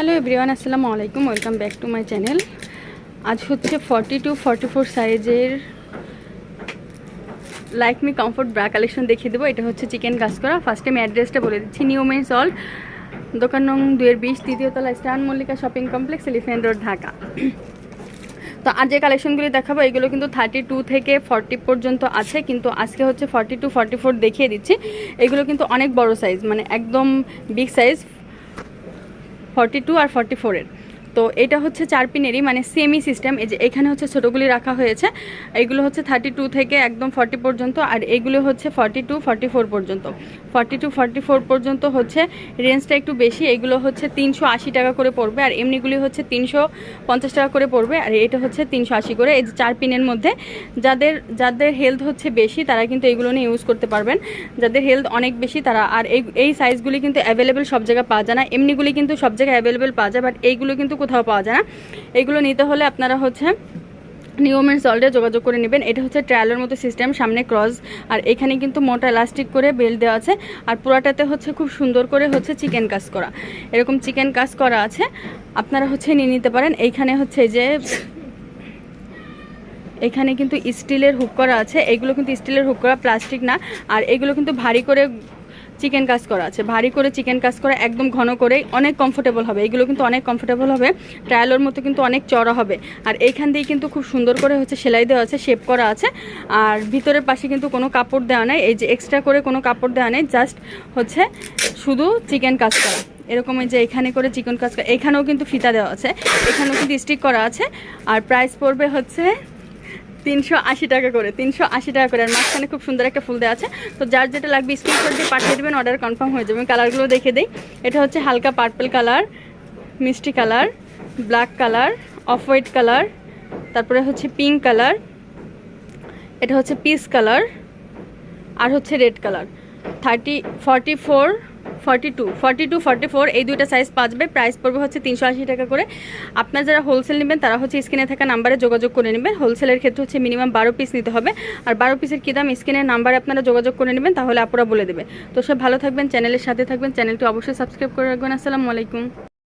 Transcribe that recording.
Hello everyone, আসসালামু আলাইকুম। Welcome back to my channel আজ হচ্ছে ফর্টি টু ফর্টি ফোর সাইজের like me comfort bra collection দেখিয়ে দেবো। এটা হচ্ছে চিকেন কাজ করা ফার্স্টে আমি অ্যাড্রেসটা বলে দিচ্ছি। নিউ মেন সল্ট দোকান নং দুয়ের বিশ তৃতীয়তলা স্টান, Mallika shopping complex elephant road Dhaka. তো আজ যে কালেকশনগুলি দেখাবো, এগুলো কিন্তু থার্টি টু থেকে ফর্টি পর্যন্ত আছে। কিন্তু আজকে হচ্ছে ফর্টি টু ফর্টি ফোর দেখিয়ে দিচ্ছি। এগুলো কিন্তু অনেক বড় সাইজ মানে একদম বিগ সাইজ ফর্টি টু আর ফর্টি ফোরের তো এটা হচ্ছে চার পিনেরই মানে সেমি সিস্টেম এই যে এখানে হচ্ছে ছোটোগুলি রাখা হয়েছে। এগুলো হচ্ছে থার্টি টু থেকে একদম ফর্টি পর্যন্ত, আর এগুলো হচ্ছে ফর্টি টু ফর্টি ফোর পর্যন্ত। ফর্টি টু ফর্টি ফোর পর্যন্ত হচ্ছে রেঞ্জটা একটু বেশি, এগুলো হচ্ছে তিনশো আশি টাকা করে পড়বে, আর এমনিগুলি হচ্ছে তিনশো পঞ্চাশ টাকা করে পড়বে, আর এটা হচ্ছে তিনশো আশি করে। এই যে চার পিনের মধ্যে, যাদের যাদের হেলথ হচ্ছে বেশি, তারা কিন্তু এগুলো নিয়ে ইউজ করতে পারবেন। যাদের হেলথ অনেক বেশি, তারা, আর এই এই সাইজগুলি কিন্তু অ্যাভেলেবেল সব জায়গায় পাওয়া যায় না। এমনিগুলি কিন্তু সব জায়গায় অ্যাভেলেবেল পাওয়া যায় বাট এইগুলো কিন্তু কোথাও পাওয়া যায় না। এগুলো নিতে হলে আপনারা হচ্ছে নিয়মের সল্টে যোগাযোগ করে নেবেন। এটা হচ্ছে ট্রায়ালের মতো সিস্টেম, সামনে ক্রস, আর এখানে কিন্তু মোটা ইলাস্টিক করে বেল্ট দেওয়া আছে। আর পুরাটাতে হচ্ছে খুব সুন্দর করে হচ্ছে চিকেন কাজ করা। এরকম চিকেন কাজ করা আছে। আপনারা হচ্ছে নিয়ে নিতে পারেন। এইখানে হচ্ছে যে, এখানে কিন্তু স্টিলের হুক করা আছে। এগুলো কিন্তু স্টিলের হুক করা, প্লাস্টিক না। আর এগুলো কিন্তু ভারী করে চিকেন কাজ করা আছে। ভারী করে চিকেন কাজ করা, একদম ঘন করে, অনেক কমফোর্টেবল হবে। এগুলো কিন্তু অনেক কমফোর্টেবল হবে। ট্রায়ালোর মতো কিন্তু অনেক চড়া হবে। আর এইখান দিয়ে কিন্তু খুব সুন্দর করে হচ্ছে সেলাই দেওয়া আছে শেপ করা আছে। আর ভিতরের পাশে কিন্তু কোনো কাপড় দেওয়া নেই। এই যে এক্সট্রা করে কোনো কাপড় দেওয়া নেই জাস্ট হচ্ছে শুধু চিকেন কাজ করা। এরকম যে এখানে করে চিকেন কাজ করা। এখানেও কিন্তু ফিতা দেওয়া আছে। এখানেও কিন্তু স্টিক করা আছে। আর প্রাইস পড়বে হচ্ছে তিনশো আশি টাকা করে, তিনশো আশি টাকা করে। আর মাঝখানে খুব সুন্দর একটা ফুল দেওয়া আছে। তো যার যেটা লাগবে স্ক্রিনশট দিয়ে পাঠিয়ে দেবেন অর্ডার কনফার্ম হয়ে যাবে। কালারগুলো দেখে দিই। এটা হচ্ছে হালকা পার্পল কালার মিষ্টি colour black colour off white colour তারপরে হচ্ছে পিঙ্ক কালার এটা হচ্ছে পিস কালার আর হচ্ছে red colour thirty forty four forty two forty two four এই দুইটা সাইজ পাওয়া যাবে প্রাইস পড়বে হচ্ছে তিনশো আশি টাকা করে। আপনার যারা হোলসেল নেবেন, তারা হচ্ছে স্ক্রিনে থাকা নাম্বারে যোগাযোগ করে নেবেন। হোলসেলের ক্ষেত্রে হচ্ছে মিনিমাম বারো পিস নিতে হবে। আর বারো পিসের কী দাম? স্ক্রিনের নাম্বারে আপনারা যোগাযোগ করে নেবেন, তাহলে আপুরা বলে দেবে। তো সব ভালো থাকবেন চ্যানেলের সাথে থাকবেন। চ্যানেলটি অবশ্যই সাবস্ক্রাইব করে রাখবেন। আসসালামু আলাইকুম।